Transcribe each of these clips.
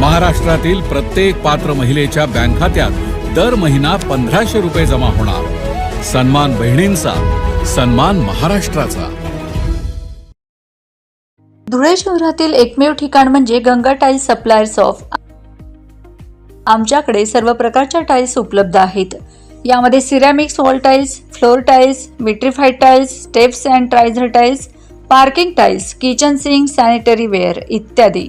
महाराष्ट्रातील प्रत्येक पात्र महिलेच्या बँक खात्यात दर महिना पंधराशे रुपये जमा होणार. सन्मान बहिणींचा सन्मान महाराष्ट्राचा. धुळे शहरातील एकमेव ठिकाण म्हणजे गंगा टाईल्स सप्लायर्स ऑफ आमच्याकडे सर्व प्रकारच्या टाईल्स उपलब्ध आहेत. यामध्ये ceramics wall tiles floor tiles vitrified tiles steps and riser tiles parking tiles kitchen sink sanitary ware इत्यादी.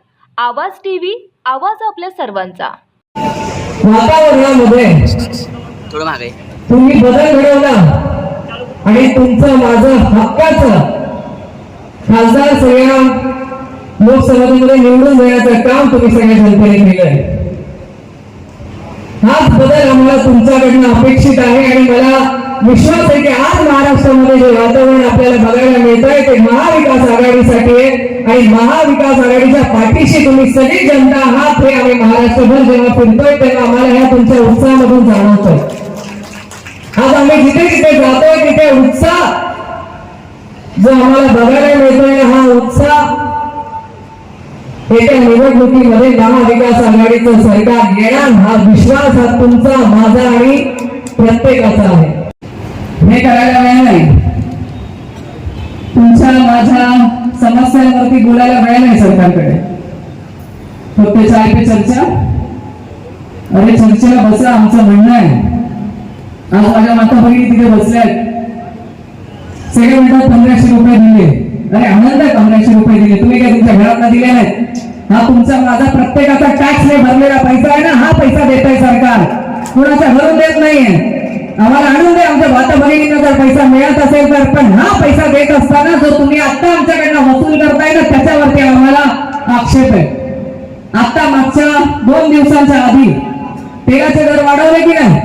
Awaaz TV आवाज आपल्या सर्वांचा. वातावरणामध्ये थोडं मागे. तुम्ही बदल घडवला आणि तुमचं माझं हक्काचं खासदार सगळ्या लोकसभेमध्ये निवडून देण्याचं काम तुम्ही सगळ्या जनतेने केलंय. हाच बदल आम्हाला तुमच्याकडनं अपेक्षित आहे आणि मला विश्वास आहे की आज महाराष्ट्रामध्ये जे वातावरण आपल्याला बघायला मिळत आहे ते महाविकास आघाडीसाठी आहे. आणि महाविकास आघाडीच्या पाठीशी तुम्ही सगळी जनता हात हे आम्ही महाराष्ट्रभर जेव्हा फिरतोय तेव्हा आम्हाला ह्या तुमच्या उत्साहामधून जाणवतोय. आज आम्ही जिथे जिथे जातोय तिथे उत्साह जो आम्हाला बघायला मिळतोय हा उत्साह येत्या निवडणुकीमध्ये महाविकास आघाडीचं सरकार येणार. हा विश्वास हा तुमचा माझा आणि प्रत्येकाचा आहे. हे करायला वेळ नाही. तुमच्या माझ्या समस्यांवरती बोलायला वेळ नाही सरकारकडे. फक्त चाय पे चर्चा. अरे चर्चेला बसा आमचं म्हणणं आहे. आज माझ्या माता भगिनी तिथे बसल्या आहेत सगळे म्हणतात पंधराशे रुपये दिले. अरे आनंद आहे पंधराशे रुपये दिले. तुम्ही काय तुमच्या घरात दिले नाहीत हा तुमचा माझा प्रत्येकाचा टॅक्स ने भरलेला पैसा आहे ना? हा पैसा देत आहे सरकार. कुणाचा घरून देत नाहीये. आम्हाला आणून दे आमच्या माता भगिनींना जर पैसा मिळत असेल तर पण हा पैसा देत असताना जो तुम्ही आता आमच्याकडनं वसूल करताय ना त्याच्यावरती आम्हाला आक्षेप आहे. आता मागच्या दोन दिवसांच्या आधी तेलाचे दर वाढवले की नाही?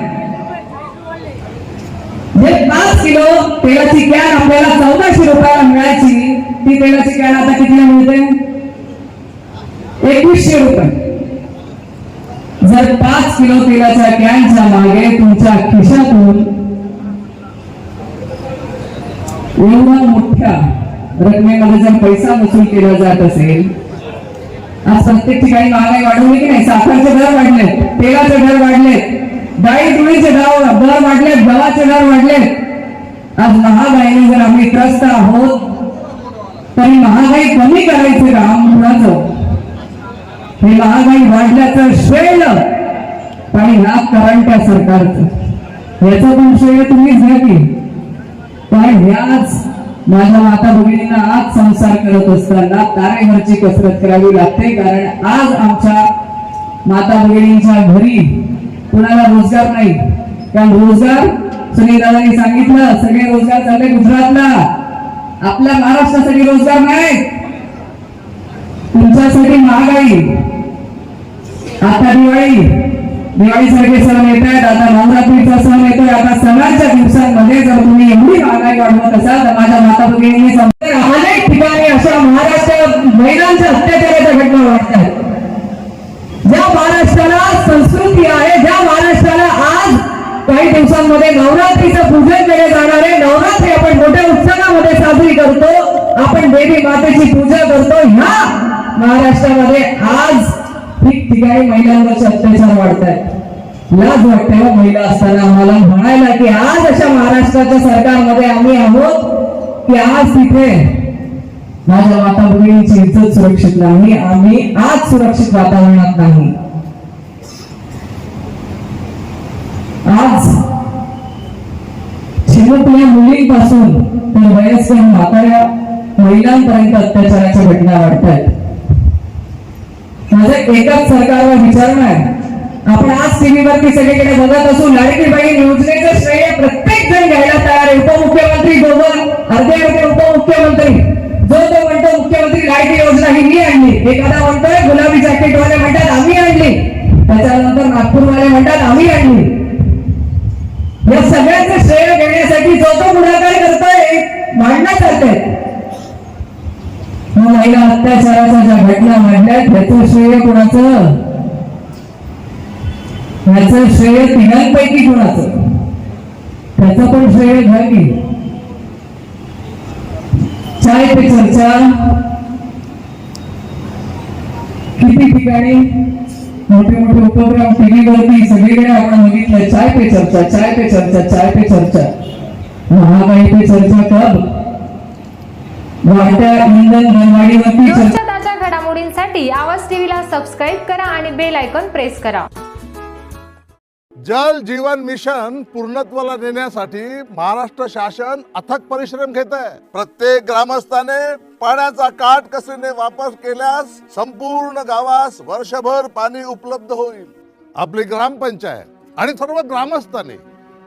जे पाच किलो तेलाची कॅन आपल्याला चौदाशे रुपयाला मिळायची ती तेलाची कॅन आता कितीला मिळते एकवीसशे रुपये जर पाच किलो तेलाच्या कॅनच्या मागे तुमच्या खिशातून एवढ्या मोठ्या रकमेमध्ये जर पैसा वसूल केला जात असेल आज प्रत्येक ठिकाणी महागाई वाढवली की नाही. साखरचे दर वाढले तेलाचे दर वाढले डाळी तुळीचे दर दर वाढले गव्हाचे दर वाढले आज महागाईने जर आम्ही त्रस्त आहोत तरी महागाई कमी करायचं काम कुणाचं हे महागाई वाढल्याचं श्रेय पण ह्या करंट्या सरकारचं. याचा संशय तुम्हीच घ्या की. पण ह्याच माझ्या माता भगिनींना आज संसार करत असताना तारेघरची कसरत करावी लागते कारण आज आमच्या माता भगिनींच्या घरी कुणाला रोजगार नाही. कारण रोजगार सुनील दादांनी सांगितलं सगळे रोजगार चालले गुजरातला. आपल्या महाराष्ट्रासाठी रोजगार नाही. तुमच्यासाठी महागाई. आता दिवाळी. दिवाळीसारखे सण येत आहेत आता नवरात्रीचा सण येतोय आता सणाच्या दिवसांमध्ये जर तुम्ही एवढी महागाई वाढवत असाल तर माझ्या माता भगिनी अनेक ठिकाणी अशा महाराष्ट्रात महिलांच्या अत्याचाराच्या घटना वाढतात ज्या महाराष्ट्राला संस्कृती आहे ज्या महाराष्ट्राला आज काही दिवसांमध्ये नवरात्रीचं पूजन केले जाणार आहे नवरात्री आपण मोठ्या उत्सवामध्ये साजरी करतो आपण देवी मातेची पूजा करतो ह्या महाराष्ट्रामध्ये आज ठिकठिकाणी महिलांवरचे अत्याचार वाढत आहेत लाज वाटते हो, महिला असताना आम्हाला. म्हणायला की आज अशा महाराष्ट्राच्या सरकारमध्ये आम्ही आहोत की आज तिथे माझ्या माता बहिणीची इज्जत सुरक्षित नाही आम्ही आज सुरक्षित वातावरणात नाही. आज चिमुकल्या मुलींपासून तर वयस्कर म्हाताऱ्या महिलांपर्यंत अत्याचाराच्या घटना वाढत आहेत माझं एकाच सरकारवर विचारणं आहे आपण आज टीव्हीवरती सगळीकडे बघत असू लाडकी बहीण योजनेचं श्रेय प्रत्येक जण घ्यायला तयार आहे. उपमुख्यमंत्री गोवर अर्धे अर्धे उपमुख्यमंत्री. जो तो म्हणतो मुख्यमंत्री लाडकी योजना ही मी आणली. एखादा म्हणतोय गुलाबी जॅकेटवाले म्हणतात आम्ही आणली. त्याच्यानंतर नागपूरवाले म्हणतात आम्ही आणली. या सगळ्यांचं श्रेय घेण्यासाठी जो तो पुढाकार करतोय मांडण्यात करतोय. महिला अत्याचाराच्या ज्या घटना घडल्या त्याचं श्रेय कोणाचं? त्याचं श्रेय तिघांपैकी कोणाचं? त्याचं पण श्रेय घ्या की? चाय ते चर्चा. किती ठिकाणी मोठे मोठे उपक्रम टीव्हीवरती सगळीकडे आपण बघितलं. चाय पे चर्चा चाय पे चर्चा चाय पे चर्चा. महागाई पे चर्चा कब? ताज्या घडामोडींसाठी आवाज टीव्हीला सबस्क्राईब करा आणि बेल आयकॉन प्रेस करा. जल जीवन मिशन पूर्णत्वाला नेण्यासाठी महाराष्ट्र शासन अथक परिश्रम घेत आहे. प्रत्येक ग्रामस्थाने पाण्याचा काटकसरीने वापर केल्यास संपूर्ण गावास वर्षभर पाणी उपलब्ध होईल. आपली ग्रामपंचायत आणि सर्व ग्रामस्थांनी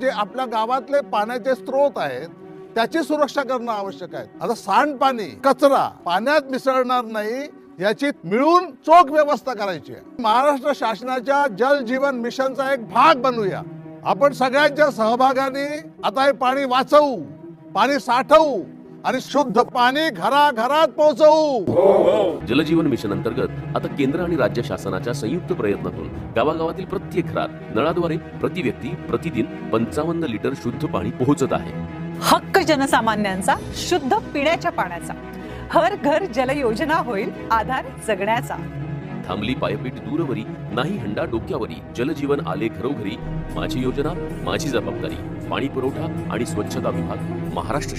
जे आपल्या गावातले पाण्याचे स्रोत आहेत त्याची सुरक्षा करणं आवश्यक आहे. आता सांडपाणी कचरा पाण्यात मिसळणार नाही याची मिळून चोख व्यवस्था करायची आहे. महाराष्ट्र शासनाच्या जल जीवन मिशनचा एक भाग बनूया आपण सगळ्यांच्या सहभागाने आता हे पाणी वाचवू पाणी साठवू आणि शुद्ध पाणी घराघरात पोहोचवू. हो, हो. जलजीवन मिशन अंतर्गत आता केंद्र आणि राज्य शासनाच्या संयुक्त प्रयत्नातून गावागावातील प्रत्येक घरात नळाद्वारे प्रति व्यक्ती प्रतिदिन पंचावन्न लिटर शुद्ध पाणी पोहोचत आहे. हक्क जनसामान्यांचा शुद्ध पिण्याच्या पाण्याचा. हर घर जल योजना होईल आधार जगण्याचा. थांबली पायपीट दूरवरी नाही हंडा डोक्यावरी. जलजीवन आले घरोघरी. माझी योजना माझी जबाबदारी. पाणी पुरवठा आणि स्वच्छता विभाग. महाराष्ट्र